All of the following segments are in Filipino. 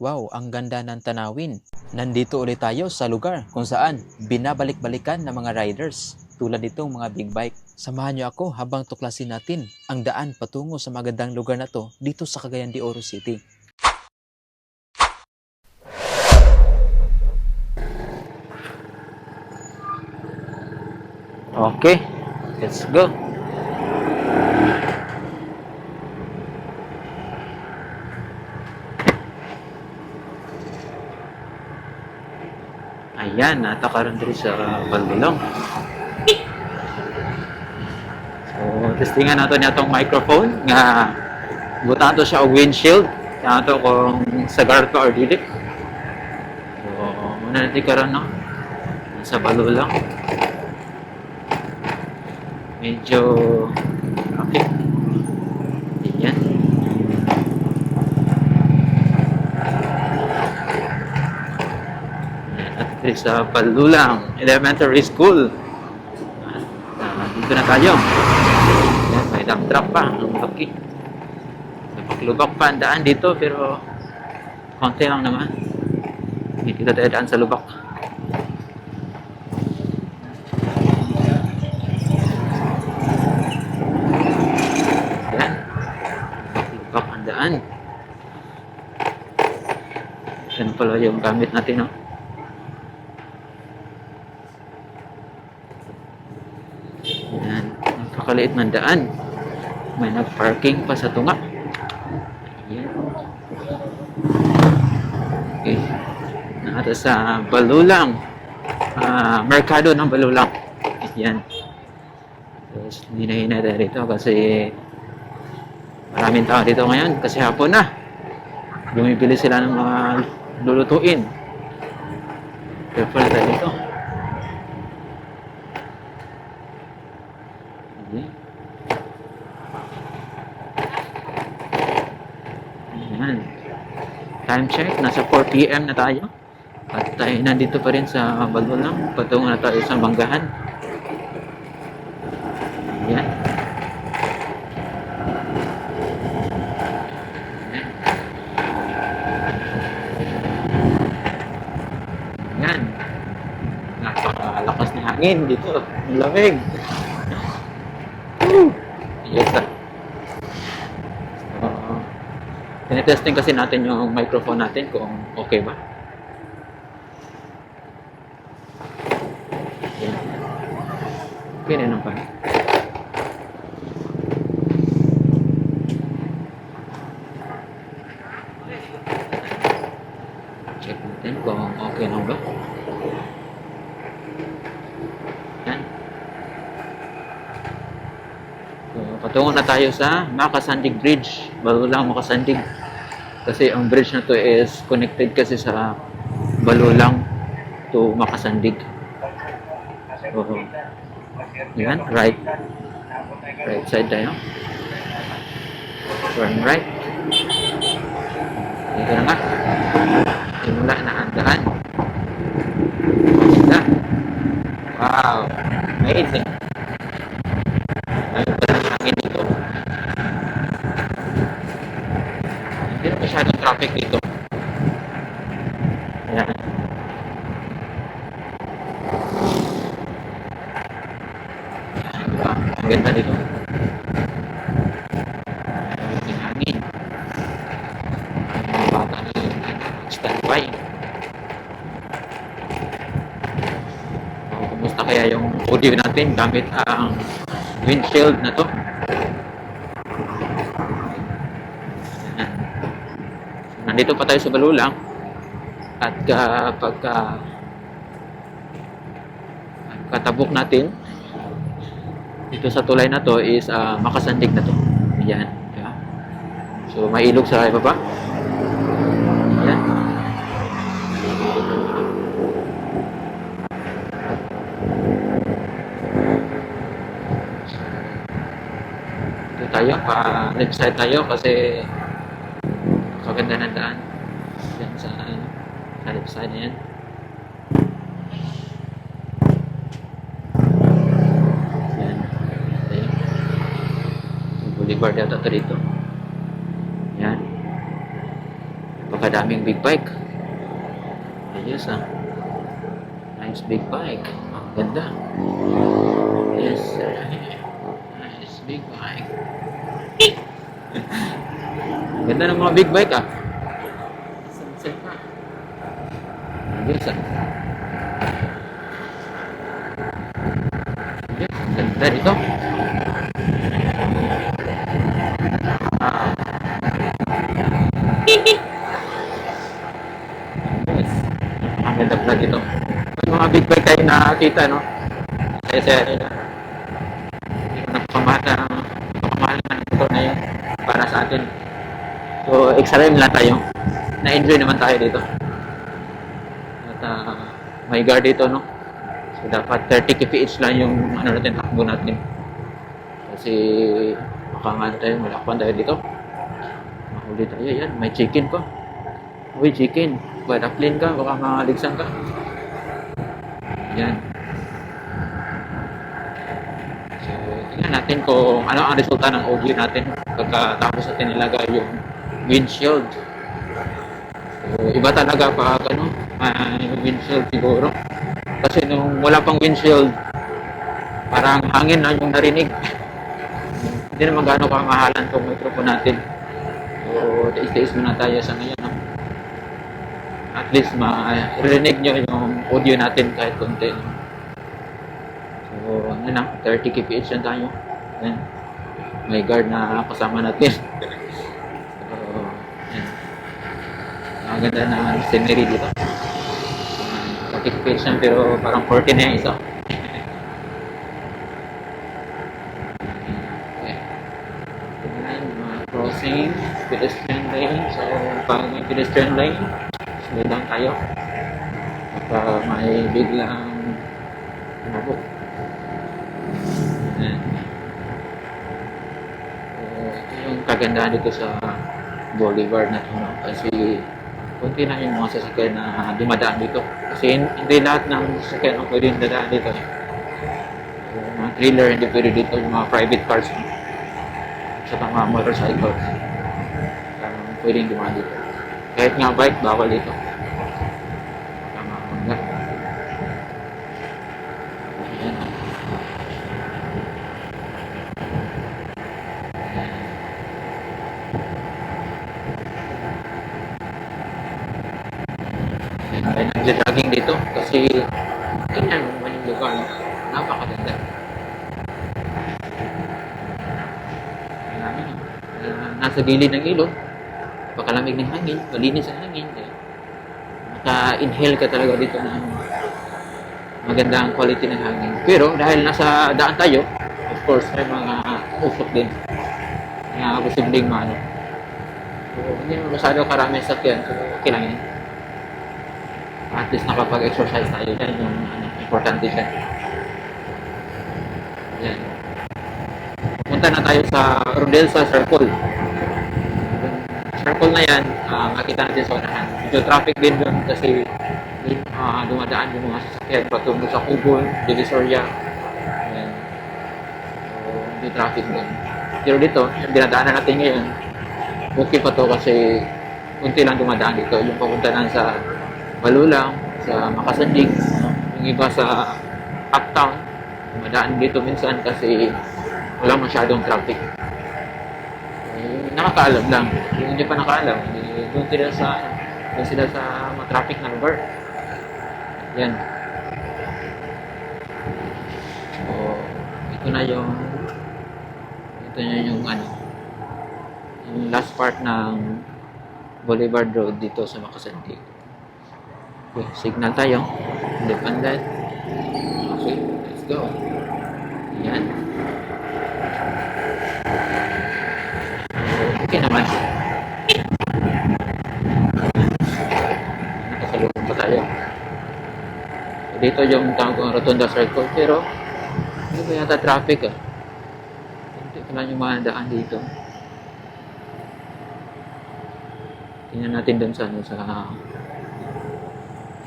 Wow, ang ganda ng tanawin. Nandito ulit tayo sa lugar kung saan binabalik-balikan ng mga riders tulad nitong mga big bike. Samahan niyo ako habang tuklasin natin ang daan patungo sa magandang lugar na to dito sa Cagayan de Oro City. Okay, let's go. Ayan, natakaroon diri sa Balbilong. So, testingan nato niya tong microphone nga butan to siya og windshield. Kaya to kung sagar ka or dili. So, muna natin karon no. Sa Balulong. Medyo okay. Ayan. At ito sa Palulang Elementary School. Ah, dito na tayo. Yan, may dump truck pa. Ang laki. Napaklubak pa ang daan dito pero konti lang naman. Hindi tayo daan sa lubak. Yan. Napaklubak ang daan. Yan pala yung gamit natin, no? Yan. Napakaliit ng daan. May nag-parking pa sa tunga. Yan. Okay. Nata sa Balulang. Ah, merkado ng Balulang. Yan. Tapos, hindi na hinada dito kasi maraming tao dito ngayon kasi hapon na. Bumibili sila ng mga lulutuin. Careful tayo dito. Ayan. Ayan. Time check, nasa 4 p.m. na tayo. At tayo nandito pa rin sa Balulang. Patungo na tayo sa Manggahan. Ayan. Ayan. Napakalakas na hangin dito. Ang lamig. Woo! Yes, sir. Uh, tinetesting kasi natin yung microphone natin kung okay ba. Yan. Okay na naman. Check natin kung okay lang ba. Yan. So, patungo na tayo sa Makasandig Bridge. Balulang Makasandig. Kasi ang bridge na to is connected kasi sa Balulang to Makasandig. So, yan, right. Right side tayo. Turn right. Dito na nga. Simula na ang daan. Wow. Amazing. Ayun pala ang hangin dito. Hindi na masyadong traffic dito. Ayan. Diba? Ang ganda dito. Ang hangin. Ang bata na standby. So, kumusta kaya yung audio natin gamit ang windshield na to? Nandito pa tayo sa Balulang at kapag uh, katabok natin dito sa tulay na to is ah, makasandig na to. Ayan. Diba? So, may ilog sa baba. Ayan. Dito tayo, pa left side tayo kasi kaganda ng daan. Yan sa, sa left side na. Yan. Tayo. Yung boulevard yata ito dito. Yan. napakadaming big bike. Ayos ah. Nice big bike. Ang ganda. Yes, sir. Nice big bike. ganda ng mga big bike ah. Sunset pa. Ayos ah. Ang ganda dito. Yes. Ang ganda pala dito. May mga big bike tayo nakakita, no? Kasi nila. Napamahal na, napamahal na motor na yun para sa atin. So, XRM lang tayo. Na-enjoy naman tayo dito. At ah, may guard dito, no? So, dapat 30 kph lang yung ano natin, takbo natin. Kasi baka nga tayo, malakpan tayo dito. Mahuli tayo, yan. May chicken pa. Uy, chicken. Bada clean ka, baka maligsan ka. Yan. So, tingnan natin kung ano ang resulta ng audio natin pagkatapos natin nilagay yung windshield. So, iba talaga pag ano, may windshield siguro. Kasi nung wala pang windshield, parang hangin na yung narinig. Hindi naman gaano kamahalan tong microphone natin. So, tiis-tiis muna tayo sa ngayon. No? At least ma-rinig nyo yung audio natin kahit konti. So, ano na, 30 kph yan tayo. Yan. May guard na kasama natin. so, yan. Ang ganda na scenery dito. Uh, 30 kph yan pero parang 40 na yung isa. Ayan, crossing, pedestrian lane. So, pag may pedestrian lane, slow down tayo. Baka may biglang umabot. Ayan. So, ito yung kagandahan dito sa Bolivar na ito. Kasi kunti lang yung mga sasakyan na dumadaan dito. Kasi hindi lahat ng sasakyan ang pwedeng dadaan dito. So, mga trailer hindi pwede dito. Yung mga private cars. Sa mga motorcycles. Um, pwedeng dumaan dito. Kahit nga bike, bawal dito. Tama, mangga. Ayan. Ay, nagja-jogging dito kasi mo naman yung lugar. Napakaganda. Nasa gilid ng ilog. Pakalamig ng hangin, malinis ang hangin. Eh. Maka-inhale ka talaga dito ng maganda ang quality ng hangin. Pero dahil nasa daan tayo, of course, may mga usok din. Nga posibleng maano. So, hindi naman masyado karami sa sakyan. So, okay lang yan. At least nakapag-exercise tayo dyan. Yung ano, importante dyan. Yan. Punta na tayo sa Rodelsa Circle. Circle na yan, uh, makita natin sa unahan. Medyo traffic din doon kasi uh, dumadaan yung mga sasakyan patungo sa Cubon, Divisoria. Yan. So, medyo traffic doon. Pero dito, yung dinadaanan natin ngayon, okay pa to kasi kunti lang dumadaan dito. Yung papunta na sa Balulang, sa Makasandig, yung iba sa Uptown, dumadaan dito minsan kasi wala masyadong traffic. Eh, nakakaalam lang. Hindi pa nakaalam, eh, doon sila sa doon sila sa matraffic na lugar. Yan. So, ito na yung ito na yung ano yung last part ng Boulevard Road dito sa Makasandig. Okay, signal tayo. Independent. Okay, let's go. Yan. Okay naman. Nakasalubong pa tayo. So, dito yung tawag kong Rotunda Circle. Pero, hindi ba yata traffic ah? Hindi ko lang yung mga daan dito. Tingnan natin dun sa, ano, sa,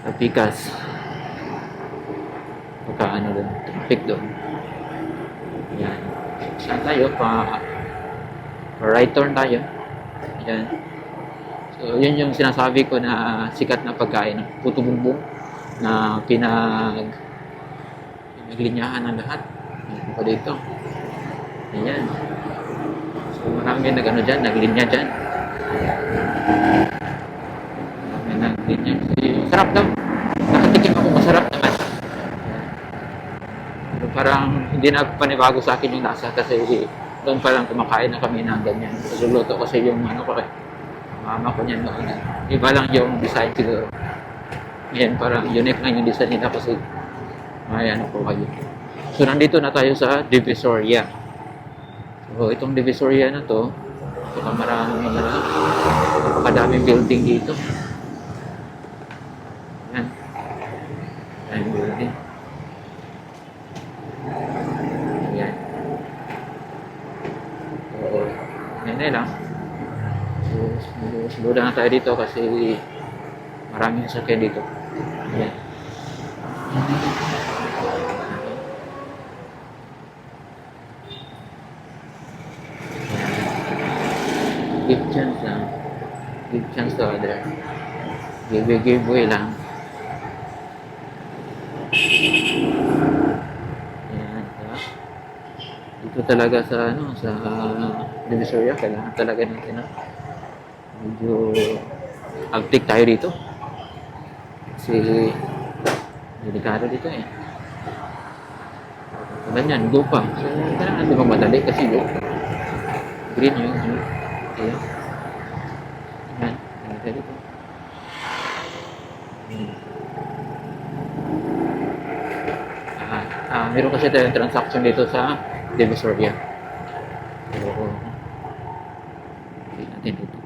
sa Picas. Pagka ano dun, traffic dun. Yan. Saan tayo? Pa, right turn tayo. Yan. So, yun yung sinasabi ko na sikat na pagkain puto bumbong na pinag pinaglinyahan ng lahat. Ano pa dito? Ayan. So, marami nag ano dyan, naglinya dyan. Marami naglinya. So, sarap daw. Nakatikim ako, masarap naman. Pero parang hindi na panibago sa akin yung lasa kasi doon pa lang kumakain na kami ng ganyan. Nagluluto kasi yung ano ko eh. Mama ko niyan noon. Iba lang yung design siguro. Ngayon parang unique na yung design nila kasi may ano po kayo. So nandito na tayo sa Divisoria. So itong Divisoria na to, baka maraming ano, napakadaming building dito. Yan. Daming building. Ayan. Oo. Yan na lang. So, slow down na tayo dito kasi maraming sakyan dito. Give chance lang. Give chance to other. Give, give way lang. Ayan. diba? Dito talaga sa ano sa Divisoria kailangan talaga natin na medyo agtik tayo dito. Kasi delikado dito eh. Tulad yan, lupa. So, kailangan di magmadali kasi lupa. Green yun. yun. Ayan. Ayan. Ayan tayo dito. Ah, ah, meron kasi tayong transaction dito sa Divisoria. So, hindi natin dito.